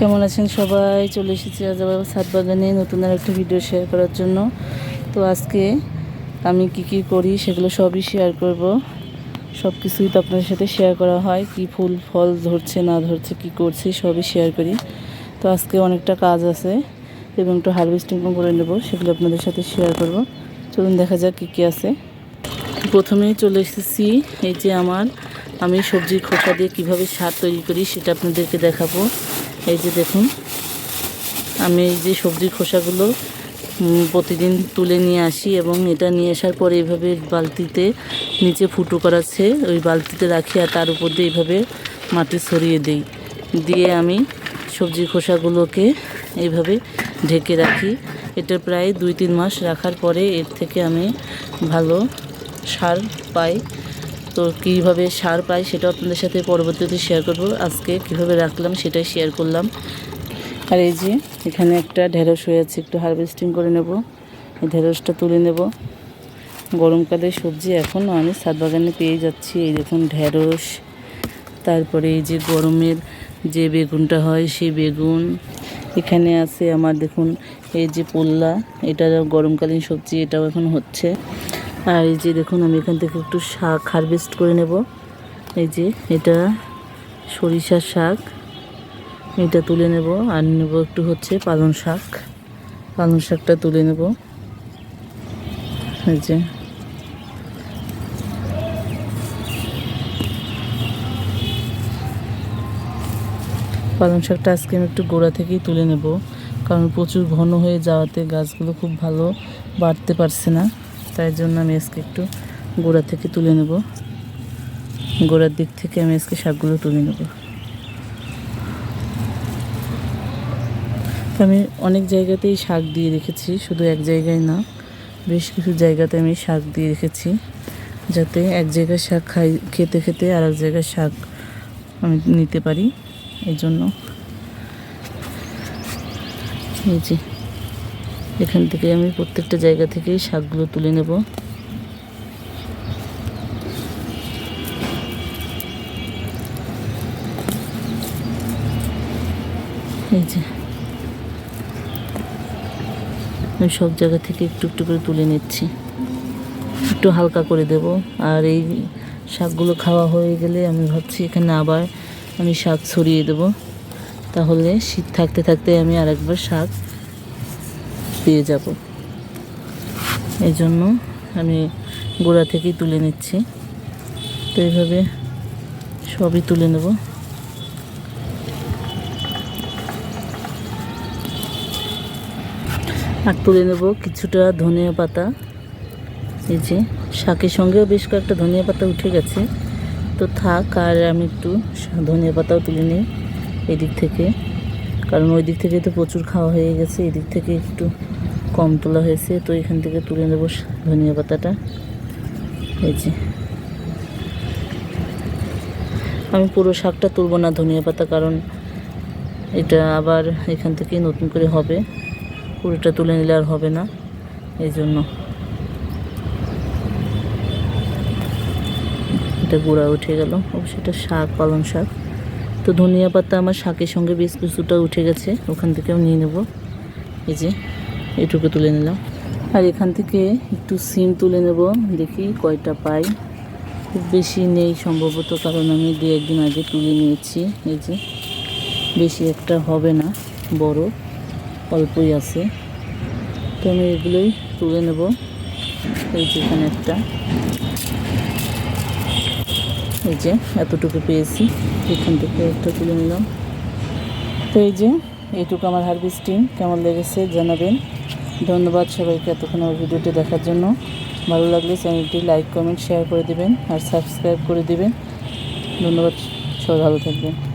কেমন আছেন সবাই? চলে এসেছি আবার ছাদ বাগানে নতুন আর একটা ভিডিও শেয়ার করার জন্য। তো আজকে আমি কি কি করি সেগুলো সবই শেয়ার করব। সব কিছুই তো আপনাদের সাথে শেয়ার করা হয়। কি ফুল, ফল ধরছে, না ধরছে, কি করছি, সবই শেয়ার করি। তো আজকে অনেকটা কাজ আছে এবং একটু হারভেস্টিং করে নেব, সেগুলো আপনাদের সাথে শেয়ার করব। চলুন দেখা যাক কী কী আছে। প্রথমেই চলে এসেছি এই যে আমার, আমি সবজির খোসা দিয়ে কীভাবে সার তৈরি করি সেটা আপনাদেরকে দেখাবো। এই যে দেখুন, আমি এই যে সবজির খোসাগুলো প্রতিদিন তুলে নিয়ে আসি এবং এটা নিয়ে আসার পরে এইভাবে বালতিতে নিচে ফুটো করাচ্ছে, ওই বালতিতে রাখি আর তার উপর দিয়ে এইভাবে মাটি ছড়িয়ে দিই। দিয়ে আমি সবজির খোসাগুলোকে এইভাবে ঢেকে রাখি। এটা প্রায় দুই তিন মাস রাখার পরে এর থেকে আমি ভালো সার পাই। তো কীভাবে সার পাই সেটা আপনাদের সাথে পরবর্তীতে শেয়ার করব। আজকে কীভাবে রাখলাম সেটাই শেয়ার করলাম। আর এই যে, এখানে একটা ঢেঁড়স হয়ে আছে, একটু হারভেস্টিং করে নেব। ঢেঁড়সটা তুলে নেব। গরমকালের সবজি এখনও আমি ছাদ বাগানে পেয়ে যাচ্ছি। এই দেখুন ঢেঁড়স। তারপরে এই যে গরমের যে বেগুনটা হয় সেই বেগুন। এখানে আছে আমার দেখুন, এই যে পোল্লা। এটা গরমকালীন সবজি, এটাও এখন হচ্ছে। আর এই যে দেখুন, আমি এখান থেকে একটু শাক হারভেস্ট করে নেব। এই যে এটা সরিষার শাক, এটা তুলে নেব। আর নেব একটু হচ্ছে পালং শাক। পালং শাকটা তুলে নেব। এই যে। পালং শাকটা আজকে আমি একটু গোড়া থেকেই তুলে নেব। কারণ প্রচুর ঘন হয়ে যাওয়াতে গাছগুলো খুব ভালো বাড়তে পারছে না। তাই জন্য আমি আজকে একটু গোড়া থেকে তুলে নেব। গোড়ার দিক থেকে আমি আজকে শাকগুলো তুলে নেব। আমি অনেক জায়গাতেই শাক দিয়ে রেখেছি, শুধু এক জায়গায় না, বেশ কিছু জায়গাতে আমি শাক দিয়ে রেখেছি, যাতে এক জায়গায় শাক খাই, খেতে খেতে আর এক জায়গায় শাক আমি নিতে পারি। এই জন্য। এখান থেকে আমি প্রত্যেকটা জায়গা থেকেই শাকগুলো তুলে নেব। এই যে। আমি সব জায়গা থেকে একটু একটু করে তুলে নিচ্ছি। একটু হালকা করে দেব। আর এই শাকগুলো খাওয়া হয়ে গেলে আমি ভাবছি এখানে আবার আমি শাক ছড়িয়ে দেব। তাহলে শীত থাকতে থাকতে আমি আরেকবার শাক পেয়ে যাব। এই জন্য আমি গোড়া থেকেই তুলে নিচ্ছি। তো এইভাবে সবই তুলে নেব। আর তুলে নেব কিছুটা ধনিয়া পাতা। এই যে শাকের সঙ্গেও বেশ কয়েকটা ধনিয়া পাতা উঠে গেছে। তো থাক, আর আমি একটু ধনিয়া পাতাও তুলে নিই এদিক থেকে। কারণ ওই দিক থেকে তো প্রচুর খাওয়া হয়ে গেছে এদিক থেকে একটু কম তোলা হয়েছে, তো এখান থেকে তুলে নেব ধনিয়া পাতাটা। এই যে। আমি পুরো শাকটা তুলব না ধনিয়া পাতা, কারণ এটা আবার এখান থেকে নতুন করে হবে। পুরোটা তুলে নিলে আর হবে না, এই জন্য। এটা গোড়া উঠে গেল। অবশ্যই এটা শাক, পালং শাক। তো ধনিয়া পাতা আমার শাকের সঙ্গে বেশ কিছুটা উঠে গেছে, ওখান থেকেও নিয়ে নেব। এই যে, এটুকু তুলে নিলাম। আর এখান থেকে একটু সিম তুলে নেব, দেখি কয়টা পাই। খুব বেশি নেই সম্ভবত, কারণ আমি দু একদিন আগে তুলে নিয়েছি। এই যে, বেশি একটা হবে না, বড়, অল্পই আছে। তো আমি এগুলোই তুলে নেব। এই যে এখানে একটা। এই যে, এতটুকু পেয়েছি। এখান থেকে একটা তুলে নিলাম। তো এই যে, এইটুকু আমার হারভেস্টিং কেমন লেগেছে জানাবেন। ধন্যবাদ সবাইকে এতক্ষণ আমার ভিডিওটি দেখার জন্য। ভালো লাগলে চ্যানেলটি লাইক কমেন্ট শেয়ার করে দেবেন। আর সাবস্ক্রাইব করে দেবেন। ধন্যবাদ, সবাই ভালো থাকবেন।